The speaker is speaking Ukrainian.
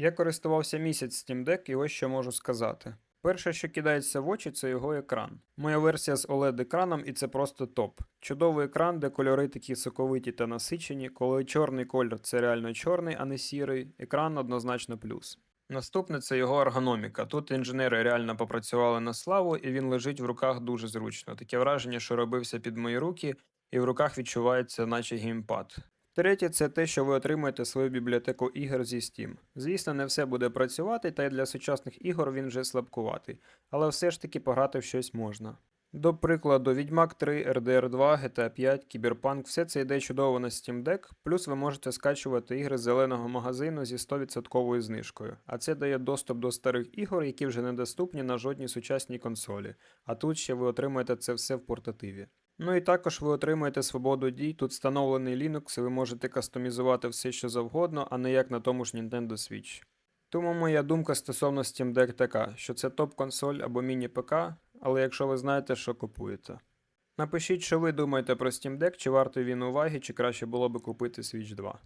Я користувався місяць Steam Deck і ось що можу сказати. Перше, що кидається в очі, це його екран. Моя версія з OLED-екраном, і це просто топ. Чудовий екран, де кольори такі соковиті та насичені, коли чорний колір це реально чорний, а не сірий, екран однозначно плюс. Наступне це його ергономіка. Тут інженери реально попрацювали на славу, і він лежить в руках дуже зручно. Таке враження, що робився під мої руки, і в руках відчувається, наче геймпад. Третє, це те, що ви отримуєте свою бібліотеку ігор зі Steam. Звісно, не все буде працювати, та й для сучасних ігор він вже слабкуватий, але все ж таки пограти в щось можна. До прикладу, Відьмак 3, RDR 2, GTA 5, Кіберпанк, все це йде чудово на Steam Deck, плюс ви можете скачувати ігри з зеленого магазину зі 100% знижкою. А це дає доступ до старих ігор, які вже недоступні на жодній сучасній консолі. А тут ще ви отримаєте це все в портативі. Ну і також ви отримуєте свободу дій. Тут встановлений Linux, і ви можете кастомізувати все, що завгодно, а не як на тому ж Nintendo Switch. Тому моя думка стосовно Steam Deck така, що це топ-консоль або міні-ПК, але якщо ви знаєте, що купуєте. Напишіть, що ви думаєте про Steam Deck, чи варто він уваги, чи краще було би купити Switch 2.